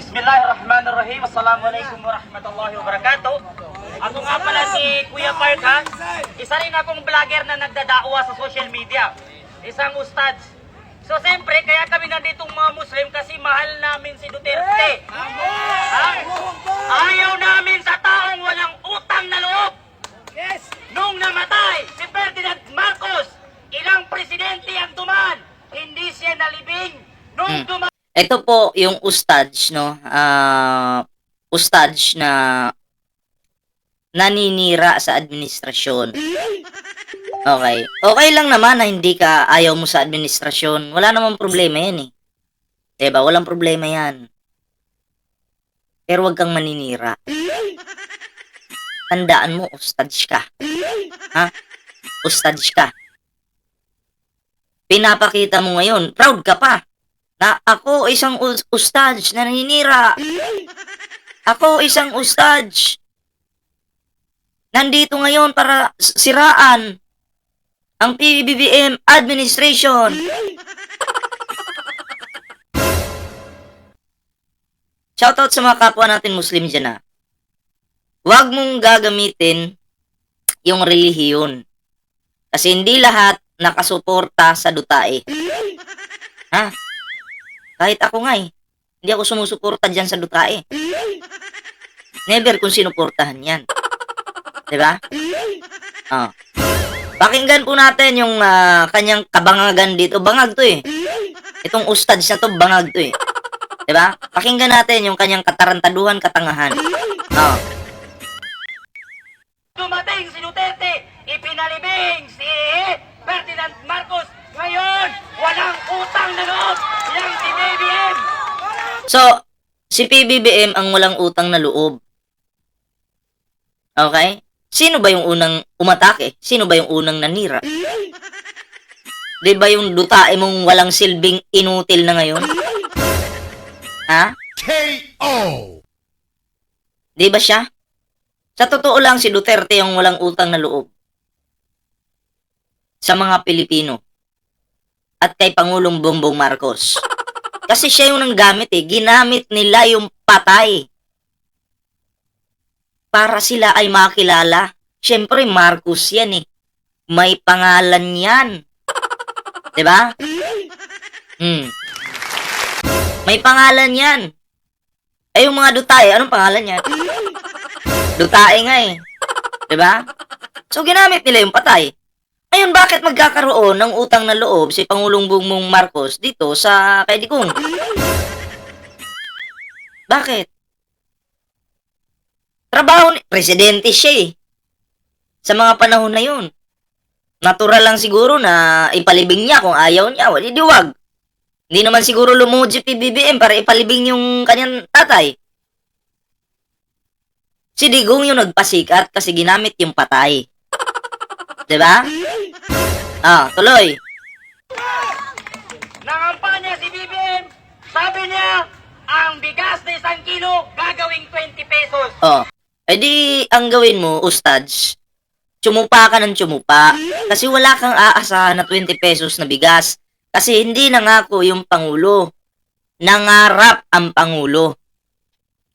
Bismillahirrahmanirrahim. Assalamualaikum warahmatullahi wabarakatuh. Ako nga pala si Kuya Park ha. Isa rin akong vlogger na nagdadawa sa social media. Isang ustads. So siyempre, kaya kami nanditong mga Muslim kasi mahal namin si Duterte. Ha? Ayaw namin sa taong walang utang na loob. Nung namatay si Ferdinand Marcos, ilang presidente ang duman. Hindi siya nalibing. Nung Hmm. duman Ito po yung ustads, no? Ah, ustads na naninira sa administrasyon. Okay. Okay lang naman na hindi ka ayaw mo sa administrasyon. Wala namang problema yan eh. Diba? Walang problema yan. Pero wag kang maninira. Tandaan mo, ustads ka. Ha? Ustads ka. Pinapakita mo ngayon, proud ka pa na ako isang us- ustads na naninira. Ako isang ustads. Nandito ngayon para siraan ang PBBM administration. Shoutout sa mga kapwa natin Muslim dyan ah. Huwag mong gagamitin yung relihiyon. Kasi hindi lahat nakasuporta sa dutae. Ha? Kahit ako nga eh. Hindi ako sumusuporta dyan sa Dutae. Never kung sinuportahan yan. Diba? Oh. Pakinggan po natin yung ah, kanyang kabangagan dito. Bangag to eh. Itong ustads na to, bangag to eh. Diba? Pakinggan natin yung kanyang katarantaduhan, katangahan. Oh. dumating si Duterte, ipinalibing si Ferdinand Marcos. Ngayon, walang utang na loob. Yang si BBM. So, si PBBM ang walang utang na loob. Okay? Sino ba yung unang umatake? Sino ba yung unang nanira? Di ba yung dutae mong walang silbing inutil na ngayon? Ha? KO. Di ba siya? Sa totoo lang, si Duterte yung walang utang na loob. Sa mga Pilipino. At kay Pangulong Bongbong Marcos. Kasi siya yung nanggamit eh. Ginamit nila yung patay. Para sila ay makilala. Siyempre, Marcos yan eh. May pangalan yan. ba? Hmm. May pangalan yan. Ay, yung mga dutae, anong pangalan yan? Dutae nga eh. ba? So, ginamit nila yung patay. Ayun, bakit magkakaroon ng utang na loob si Pangulong Bongbong Marcos dito sa kay Digong? Bakit? Trabaho ni... Presidente siya eh. Sa mga panahon na yun. Natural lang siguro na ipalibing niya kung ayaw niya. Wali diwag. Hindi naman siguro lumuhod si PBBM para ipalibing yung kanyang tatay. Si Digong yung nagpasikat kasi ginamit yung patay. 'Di ba? Ah, tuloy. Nangampanya si BBM. Sabi niya, ang bigas na isang kilo gagawing 20 pesos. Oh. Eh di, ang gawin mo, ustads, tsumupa ka ng tsumupa. Kasi wala kang aasahan na 20 pesos na bigas. Kasi hindi nangako yung Pangulo. Nangarap ang Pangulo.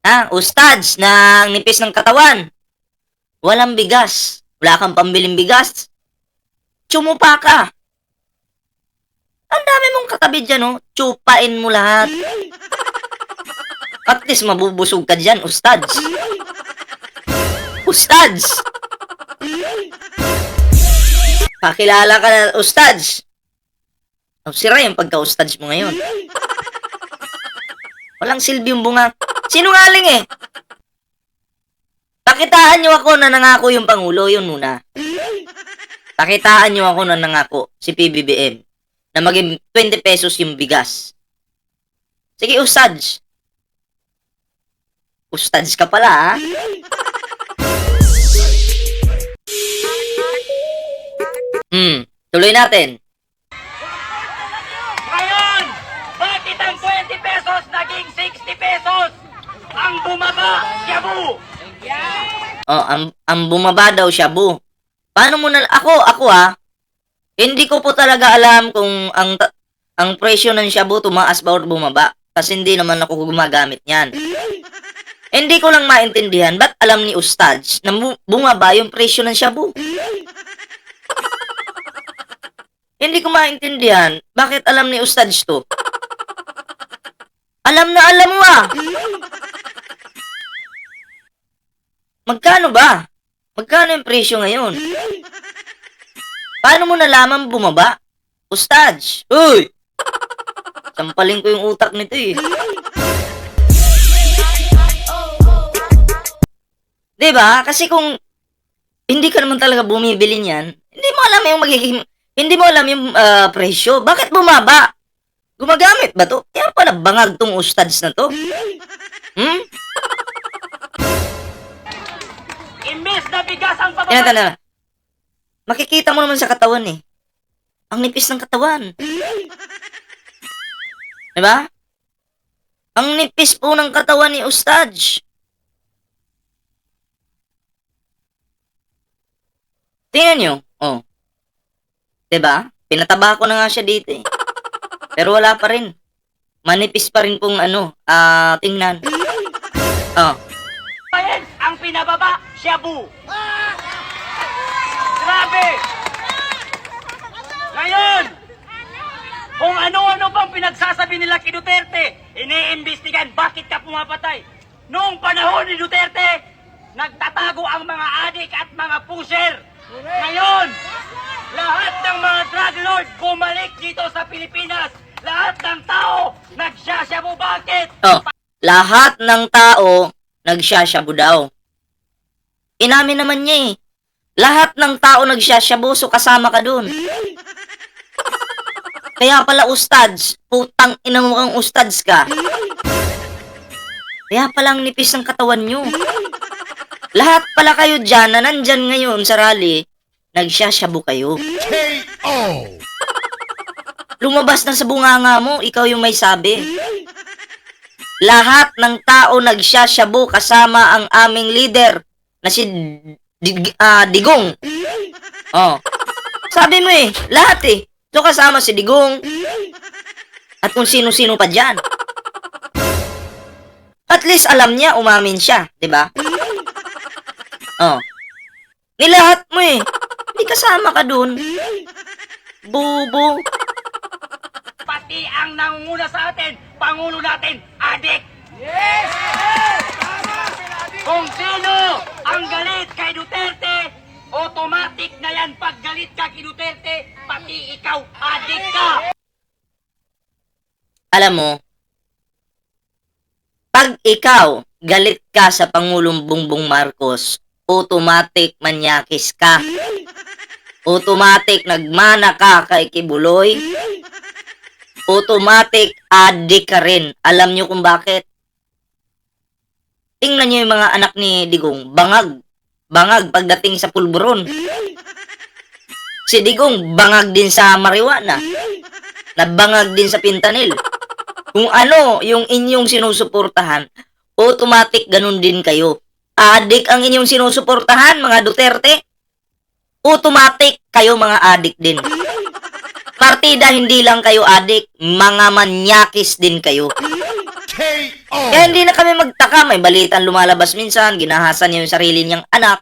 Ha? Ustads, na nipis ng katawan. Walang bigas. Wala kang pambiling bigas. Tsumupa ka. Ang dami mong katabi dyan, oh. Tsupain mo lahat. At least mabubusog ka dyan, ustads. Ustads! Pakilala ka na, Ustads! Oh, sira yung pagka-Ustads mo ngayon. Walang silbi yung bunga. Sinungaling eh! Pakitaan nyo ako na nangako yung Pangulo, yun muna. Pakitaan nyo ako na nangako, si PBBM, na maging 20 pesos yung bigas. Sige, Ustads. Ustads ka pala, ha? Hmm, tuloy natin. Ngayon, bakit ang 20 pesos naging 60 pesos? Ang bumaba, yabu. Oh, ang, ang bumaba daw siya, bu. Paano mo na, ako, ako ha, hindi ko po talaga alam kung ang, ang presyo ng shabu tumaas ba o bumaba. Kasi hindi naman ako gumagamit niyan. Hindi ko lang maintindihan ba't alam ni Ustads na bu- bumaba yung presyo ng shabu. Hindi ko maintindihan bakit alam ni Ustads to. Alam na alam mo ah. Magkano ba? Magkano yung presyo ngayon? Paano mo nalaman bumaba? Ustads, uy! Sampalin ko yung utak nito eh. Diba? Kasi kung hindi ka naman talaga bumibili niyan, hindi mo alam yung magiging, hindi mo alam yung ah, presyo. Bakit bumaba? Gumagamit ba to? Kaya pala bangag tong ustads na to. Hmm? Imbes na bigas ang Yan, pababa. tanda. Makikita mo naman sa katawan eh. Ang nipis ng katawan. Diba? Ang nipis po ng katawan ni Ustad. Tingnan nyo. Oh. Diba? Pinataba ko na nga siya dito eh. Pero wala pa rin. Manipis pa rin pong ano, ah, tingnan. Oh. Ang pinababa, shabu. Grabe! Ngayon, kung ano-ano pang pinagsasabi nila kay Duterte, iniimbestigan bakit ka pumapatay. Noong panahon ni Duterte, nagtatago ang mga adik at mga pusher. Ngayon, lahat ng mga drug lord bumalik dito sa Pilipinas. Lahat ng tao nagsasyabu. Bakit? Oh, lahat ng tao nagsasyabu daw. Inamin naman niya eh. Lahat ng tao nagsasyabu, so kasama ka dun. Kaya pala ustads, putang ina mo kang ustads ka. Kaya pala ang nipis ng katawan nyo. Lahat pala kayo dyan na nandyan ngayon sa rally, nagsasyabu kayo. KO. Lumabas na sa bunganga mo, ikaw yung may sabi. Lahat ng tao nagsasyabu kasama ang aming leader na si Dig- ah, Digong. Oh. Sabi mo eh, lahat eh. So kasama si Digong. At kung sino-sino pa dyan. At least alam niya, umamin siya, 'di ba? Oh. Nilahat mo eh. Hindi kasama ka dun. Bubo. Pati ang nangunguna sa atin, Pangulo natin, adik. Kung sino ang galit kay Duterte, automatic na yan pag galit ka kay Duterte, pati ikaw, adik ka. alam mo, pag ikaw galit ka sa Pangulong Bongbong Marcos, automatic manyakis ka. Automatic nagmana ka kay Kibuloy. Automatic adik ka rin. Alam nyo kung bakit? Tingnan nyo yung mga anak ni Digong. Bangag. Bangag pagdating sa pulburon. Si Digong, bangag din sa marijuana. Nabangag din sa pintanil kung ano yung inyong sinusuportahan, automatic ganun din kayo. Adik ang inyong sinusuportahan, mga Duterte. Automatic kayo mga adik din. Partida hindi lang kayo adik, mga manyakis din kayo. KO. Kaya hindi na kami magtaka, may balitan lumalabas minsan, ginahasan niya yung sarili niyang anak.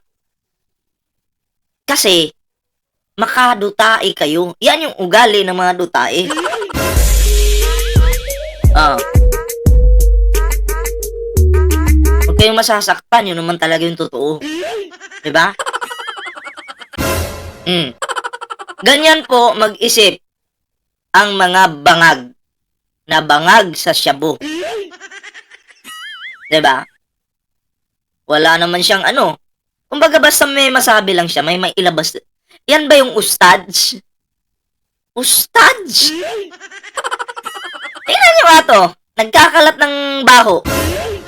Kasi, makadutae kayo. Yan yung ugali ng mga dutae. Ah. Huwag kayong masasaktan, yun naman talaga yung totoo. Diba? Mm. Ganyan po mag-isip ang mga bangag na bangag sa shabu. Diba? Wala naman siyang ano. Kumbaga basta may masabi lang siya, may may ilabas. Yan ba yung ustads? Ustads? Tingnan niyo nga to. Nagkakalat ng baho.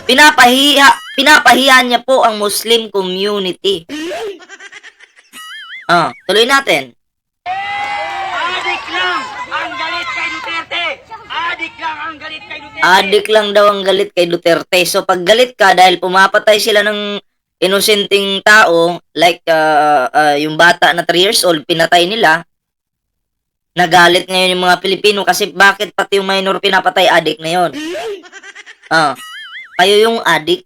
Pinapahiya, pinapahiya niya po ang Muslim community. Ah, tuloy natin. Adik lang ang galit kay Duterte. Adik lang ang galit kay Duterte. Adik lang daw ang galit kay Duterte. So pag galit ka dahil pumapatay sila ng inosenteng tao, like uh, uh, yung bata na 3 years old, pinatay nila, Nagalit ngayon yung mga Pilipino kasi bakit pati yung minor pinapatay adik na yon? Ah, kayo yung adik.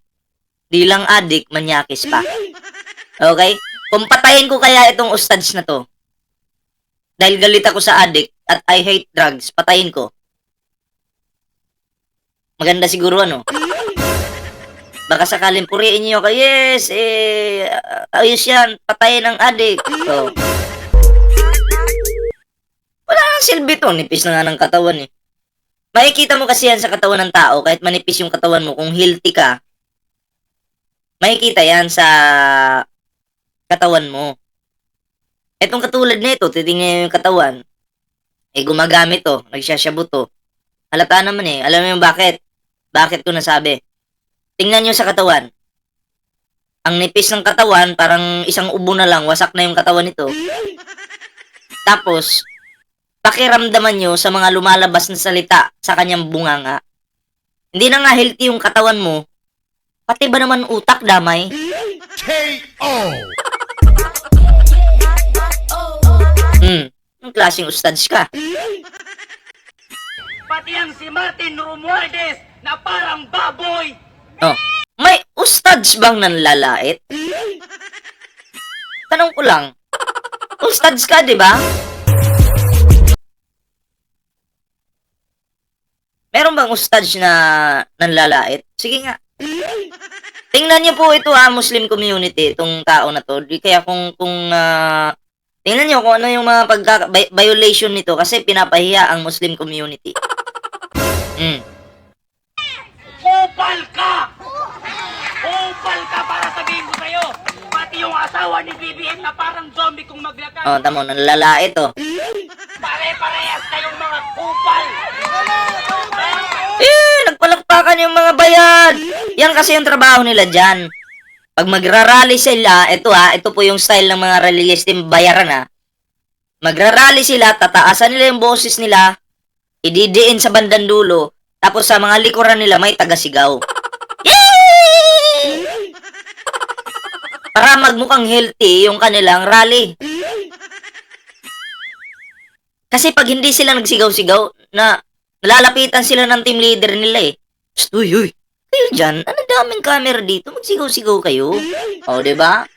Di lang adik, manyakis pa. Okay? Kung patayin ko kaya itong ustads na to, dahil galit ako sa adik at I hate drugs, patayin ko. Maganda siguro ano? Baka sakaling puriin niyo ako, yes, eh, ayos yan, patayin ang adik. So, wala nang silbi to, nipis na nga ng katawan eh. Makikita mo kasi yan sa katawan ng tao, kahit manipis yung katawan mo, kung healthy ka, makikita yan sa katawan mo. Etong katulad nito, titingnan yung katawan, eh gumagamit to, nagsasyabo to. Halata naman eh, alam mo yung bakit? Bakit ko nasabi? Tingnan nyo sa katawan. Ang nipis ng katawan, parang isang ubo na lang, wasak na yung katawan nito. Tapos, pakiramdaman nyo sa mga lumalabas na salita sa kanyang bunganga. Hindi na nga healthy yung katawan mo, pati ba naman utak damay? K.O. Hmm, ang klaseng ustads ka. Pati ang si Martin Romualdez na parang baboy. Oh, may ustads bang nanlalait? Tanong ko lang, ustads ka, di ba? Meron bang ustads na nanlalait? Sige nga. Tingnan niyo po ito ha, Muslim community, itong tao na to. Di kaya kung, kung, ah, tingnan niyo kung ano yung mga pagka, vi- violation nito kasi pinapahiya ang Muslim community. Hmm. Kupal ka! Kupal ka para sabihin ko sa'yo. Pati yung asawa ni BBM na parang zombie kung maglakad. Oh, tamo, nanlalait oh. Pare-parehas kayong mga kupal. Eh, nagpalakpakan yung mga bayan. Yan kasi yung trabaho nila dyan. Pag magrarally sila, ito ha, ito po yung style ng mga rallyist team bayaran ha. Magrarally sila, tataasan nila yung boses nila, ididiin sa bandang dulo, tapos sa mga likuran nila may tagasigaw. Yay! Para magmukhang healthy yung kanilang rally. Kasi pag hindi sila nagsigaw-sigaw, na nalalapitan sila ng team leader nila eh. Uy, uy, kayo dyan, ano daming camera dito, magsigaw-sigaw kayo. O, di ba?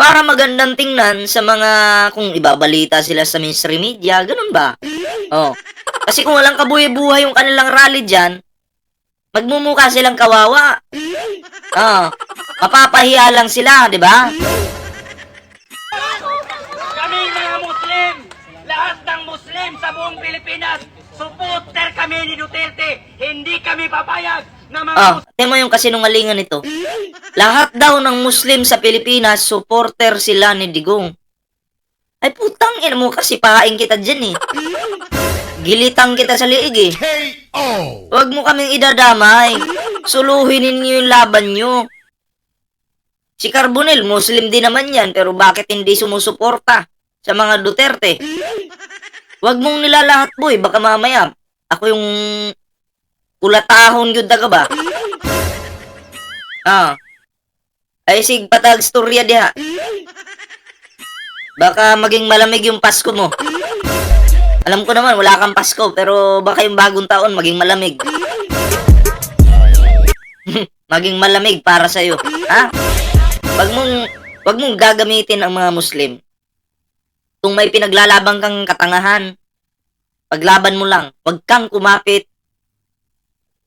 Para magandang tingnan sa mga, kung ibabalita sila sa mainstream media, ganun ba? Oh. Kasi kung walang kabuhay-buhay yung kanilang rally dyan, magmumukha silang kawawa. Ah, mapapahiya lang sila, di ba? Kami mga Muslim, lahat ng Muslim sa buong Pilipinas, supporter kami ni Duterte. Hindi kami papayag na mga Ah, tema yung kasinungalingan nito. Lahat daw ng Muslim sa Pilipinas, supporter sila ni Digong. Ay putang ina mo kasi pahain kita dyan eh. Gilitang kita sa liig eh. Huwag mo kaming idadamay. Suluhin ninyo yung laban nyo. Si Carbonel, Muslim din naman yan, pero bakit hindi sumusuporta sa mga Duterte? Huwag mong nilalahat boy, baka mamaya. Ako yung ulatahon yun ka ba? Ah. Ay sig patag storya diha. Baka maging malamig yung Pasko mo. Alam ko naman, wala kang Pasko, pero baka yung bagong taon maging malamig. maging malamig para sa'yo. Ha? Wag mong, wag mong gagamitin ang mga Muslim. Kung may pinaglalabang kang katangahan, paglaban mo lang. Wag kang kumapit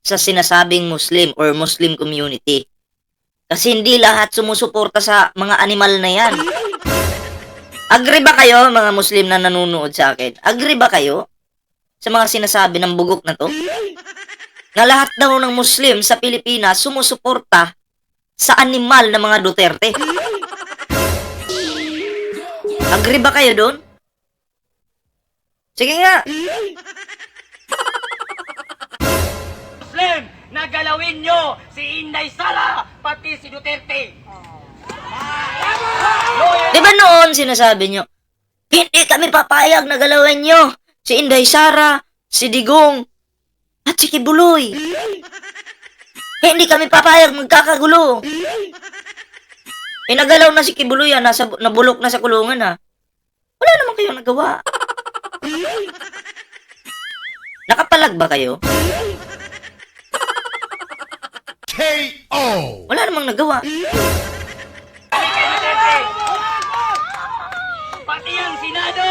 sa sinasabing Muslim or Muslim community. Kasi hindi lahat sumusuporta sa mga animal na yan. Agree ba kayo, mga Muslim na nanonood sa akin? Agree ba kayo sa mga sinasabi ng bugok na to? Na lahat daw ng Muslim sa Pilipinas sumusuporta sa animal na mga Duterte. Agree ba kayo doon? Sige nga. Muslim na galawin nyo si Inday Sara, pati si Duterte. Di ba noon sinasabi nyo, hindi kami papayag na galawin nyo si Inday Sara, si Digong, at si Kibuloy. Hindi kami papayag magkakagulo. Eh, nagalaw na si Kibuloy, ah, nasa, nabulok na sa kulungan, ah. Wala naman kayong nagawa. Nakapalag ba kayo? K.O. Wala namang nagawa. Pati ang Senado,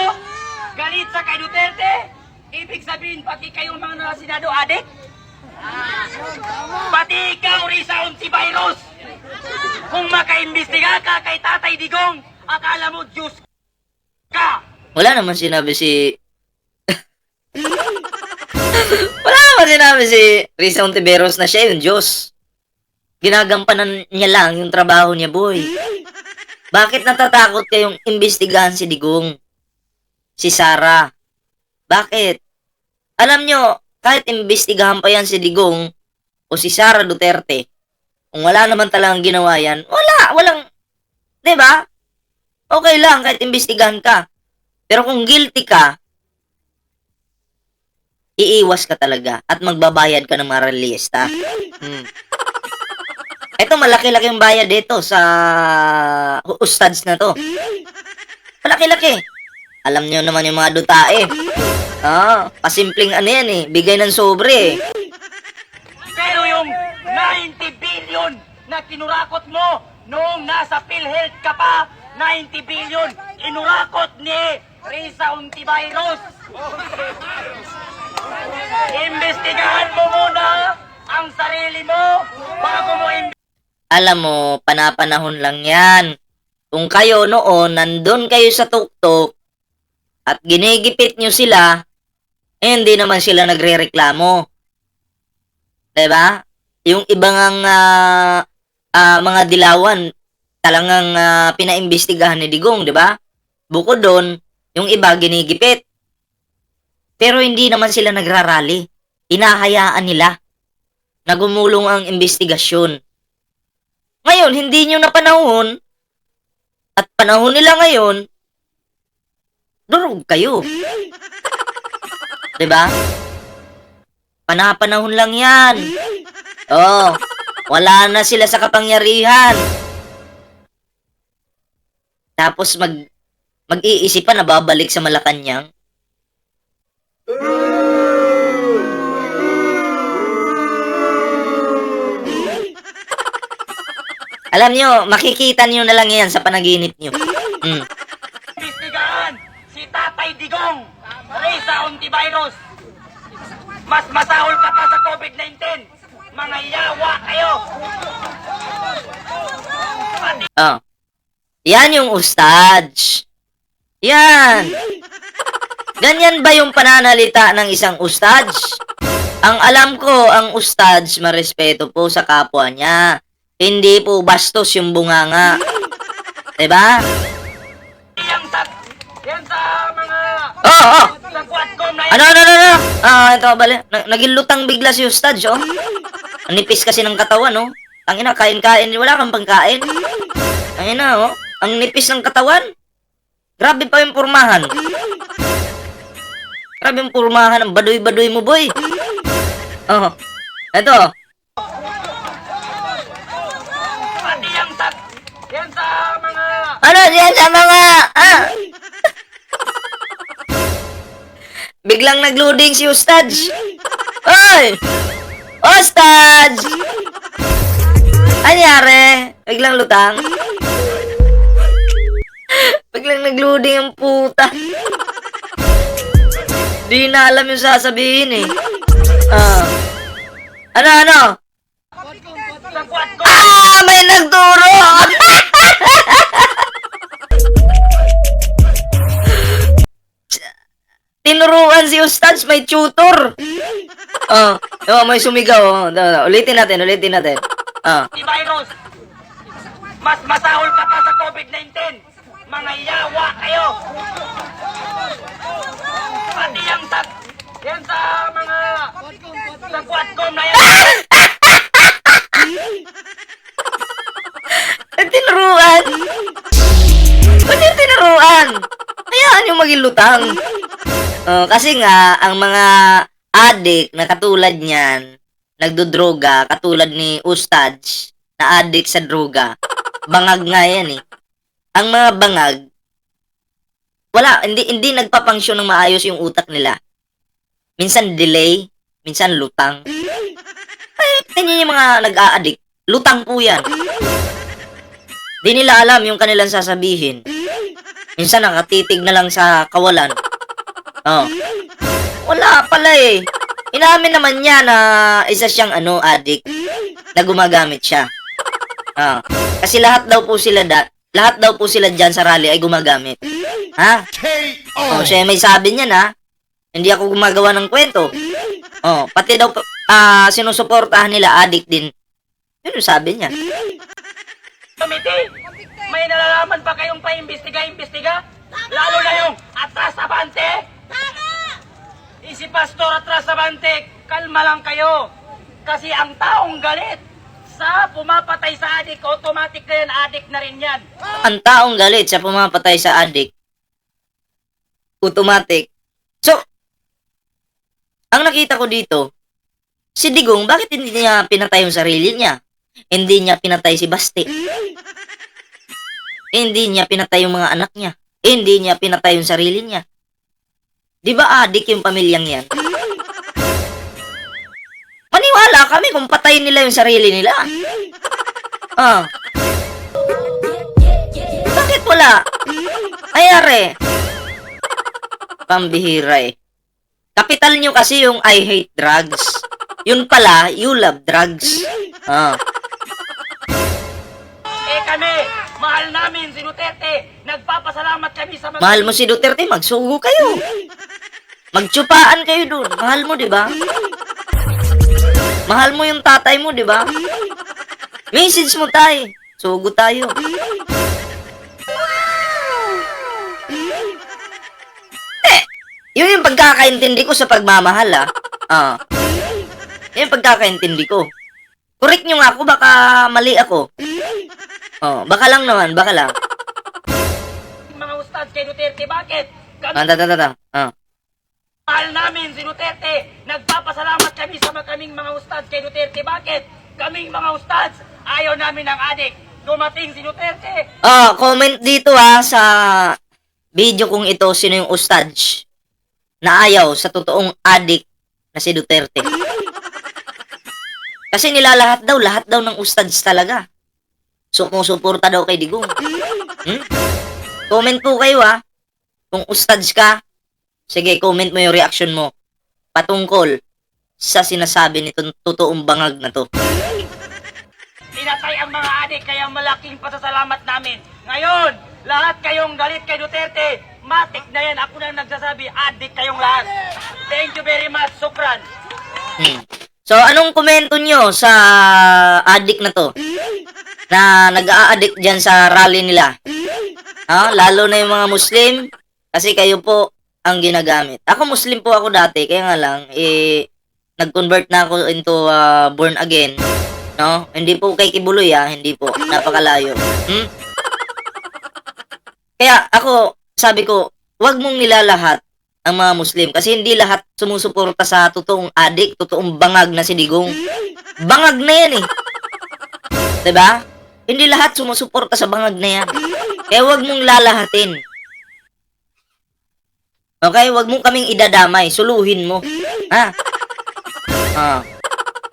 galit sa kay Duterte. Ibig sabihin, pati kayong mga nasa Senado adik. Pati ikaw, Risa Ontivirus. Kung makaimbestiga ka kay Tatay Digong, akala mo Diyos. Wala naman sinabi si... Wala naman sinabi si Risa Ontiveros na siya yung Diyos. Ginagampanan niya lang yung trabaho niya, boy. Bakit natatakot kayong imbestigahan si Digong? Si Sara? Bakit? Alam nyo, kahit imbestigahan pa yan si Digong o si Sara Duterte, kung wala naman talagang ginawa yan, wala, walang, 'di ba? Okay lang kahit imbestigahan ka. Pero kung guilty ka, iiwas ka talaga at magbabayad ka ng mga realista. Hmm. Ito, malaki-laki yung bayad dito sa ustads na to. Malaki-laki. Alam nyo naman yung mga dutae. Ah, pasimpleng ano yan eh. Bigay ng sobre eh. Pero yung 90 billion na kinurakot mo noong nasa PhilHealth ka pa, 90 billion, inurakot ni Risa Ontivirus. Imbestigahan mo muna ang sarili mo bago mo. Alam mo, panapanahon lang yan. Kung kayo noon, nandun kayo sa tuktok, at ginigipit nyo sila, eh, hindi naman sila nagre-reklamo. 'Di ba? Yung ibang ah, ah, mga dilawan, talagang ah, pinaimbestigahan ni Digong, 'di ba? Bukod doon, yung iba ginigipit. Pero hindi naman sila nagrarally. Inahayaan nila na gumulong ang investigasyon. Ngayon, hindi nyo na panahon at panahon nila ngayon, durog kayo. ba? Panapanahon lang 'yan. Oh, wala na sila sa kapangyarihan. Tapos mag mag-iisipan na babalik sa Malacanang. Alam nyo, makikita nyo na lang yan sa panaginip nyo. Mm. Imbestigahan si Tatay Digong, Risa Ontivirus. Mas masahol ka pa sa COVID-19. Mga yawa kayo. Pati Oh. Yan yung ustads. Yan. Ganyan ba yung pananalita ng isang ustads? Ang alam ko, ang ustads marespeto po sa kapwa niya. Hindi po bastos yung bunganga. 'Di ba? Yan sa, yan sa mga Oh, oh. Ano, ano, ano, ano? Ah, ito, bali. Na- naging lutang bigla si Ustads, oh. Ang nipis kasi ng katawan, oh. Ang ina, kain-kain. Wala kang pangkain. Ang ina, oh. Ang nipis ng katawan. Grabe pa yung purmahan. Grabe yung purmahan. Ang baduy-baduy mo, boy. Oh. Ito. Pati yan sa, yan sa mga Ano yan sa mga... Ah. Biglang nag-loading si Ustads. Oy! Ustads! Anyari? Biglang lutang? Biglang nag-loading ang puta. Di na alam yung sasabihin eh. Ah. Ano, ano? Ah! May nagturo! Tinuruan si Ustads, may tutor. Oh, oh may sumigaw. Oh. Da- da- Ulitin natin, ulitin natin. Oh. virus. Mas masahol ka pa sa COVID-19. Mga yawa kayo. Pati yan sa, yan sa mga sa Quadcom na yan. Ang tinuruan. Ba't yung tinuruan? Hayaan yung maging lutang. Oh, kasi nga, ang mga adik na katulad niyan, nagdodroga, katulad ni Ustads, na adik sa droga, bangag nga yan eh. Ang mga bangag, wala, hindi, hindi nagpapangsyon ng maayos yung utak nila. Minsan delay, minsan lutang. Tingnan yung mga nag-a-addict. Lutang po yan. Di nila alam yung kanilang sasabihin. Minsan nakatitig na lang sa kawalan. Oh. Wala pala eh. Inamin naman niya na isa siyang ano, addict na gumagamit siya. Ah. Kasi lahat daw po sila da, lahat daw po sila diyan sa rally ay gumagamit. Ha? K.O. Oh, siya may sabi niya na hindi ako gumagawa ng kwento. Oh, pati daw ah sinusuportahan nila addict din. Yun ang sabi niya. Committee, may nalalaman pa kayong paimbestiga-imbestiga? Lalo na yung atras abante? Eh, Si Pastor atras abante, kalma lang kayo. Kasi ang taong galit sa pumapatay sa adik, automatic na yan, adik na rin yan. Ang taong galit sa pumapatay sa addict automatic. So, ang nakita ko dito, si Digong, bakit hindi niya pinatay yung sarili niya? Hindi niya pinatay si Basti. Hindi niya pinatay yung mga anak niya. Hindi niya pinatay yung sarili niya. Di ba adik yung pamilyang yan? Maniwala kami kung patayin nila yung sarili nila. Ah. Bakit wala? Ayare. Pambihira eh. Kapital nyo kasi yung I hate drugs. Yun pala, you love drugs. Ah. Eh kami, mahal namin si Duterte. Nagpapasalamat kami sa mga... Mahal mo si Duterte, magsugo kayo. Magtsupaan kayo dun. Mahal mo, di ba? Mahal mo yung tatay mo, di ba? Message mo tayo. Sugo tayo. Eh, yun yung pagkakaintindi ko sa pagmamahal, ah. Ah. Yun yung pagkakaintindi ko. Correct nyo nga ako, baka mali ako. Oh, baka lang naman, baka lang. mga ustad kay Duterte. Bakit? Kami Ah, ta, ta, ta, ta. Ah. Mahal namin si Duterte. Nagpapasalamat kami sa kaming mga ustad kay Duterte. Bakit? Kaming mga ustads, ayaw namin ng adik. Dumating si Duterte. Ah, comment dito ha sa video kong ito sino yung ustads na ayaw sa totoong adik na si Duterte. Kasi nilalahat daw, lahat daw ng ustads talaga. Sumusuporta daw kay Digong. Hmm? Comment po kayo ha. Kung ustads ka, sige, comment mo yung reaction mo patungkol sa sinasabi nitong totoong bangag na to. Pinatay ang mga adik, kaya malaking pasasalamat namin. Ngayon, lahat kayong galit kay Duterte, matik na yan. Ako na nagsasabi, adik kayong lahat. Thank you very much, Sukran. Hmm. So, anong komento nyo sa addict na to? Na nag-a-addict dyan sa rally nila? Ha? Lalo na yung mga Muslim? Kasi kayo po ang ginagamit. Ako Muslim po ako dati, kaya nga lang, eh, nag-convert na ako into uh, born again. No? Hindi po kay Kibuloy ah, hindi po. Napakalayo. Hmm? Kaya ako, sabi ko, wag mong nilalahat ang mga Muslim kasi hindi lahat sumusuporta sa totoong adik, totoong bangag na si Digong. Bangag na yan eh. 'Di ba? Hindi lahat sumusuporta sa bangag na yan. Kaya wag mong lalahatin. Okay, wag mong kaming idadamay, suluhin mo. Ha? Ah.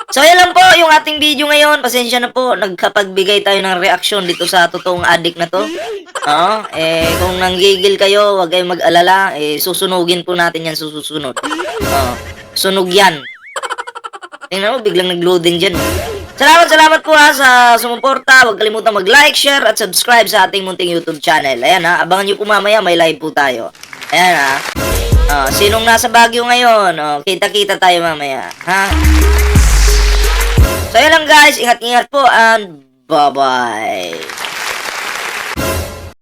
So, yan lang po yung ating video ngayon. Pasensya na po, nagkapagbigay tayo ng reaksyon dito sa totoong adik na to. Oo, eh, kung nanggigil kayo, wag kayong mag-alala. Eh, susunugin po natin yan susunod. Oo, sunog yan. Tingnan mo, biglang nag-loading dyan. Salamat, salamat po ha sa sumuporta. Huwag kalimutan mag-like, share, at subscribe sa ating munting YouTube channel. Ayan ha, abangan nyo po mamaya, may live po tayo. Ayan ha. Oh, sinong nasa Baguio ngayon? Oh, kita-kita tayo mamaya. Ha? So, yun lang guys. Ingat-ingat po and bye-bye.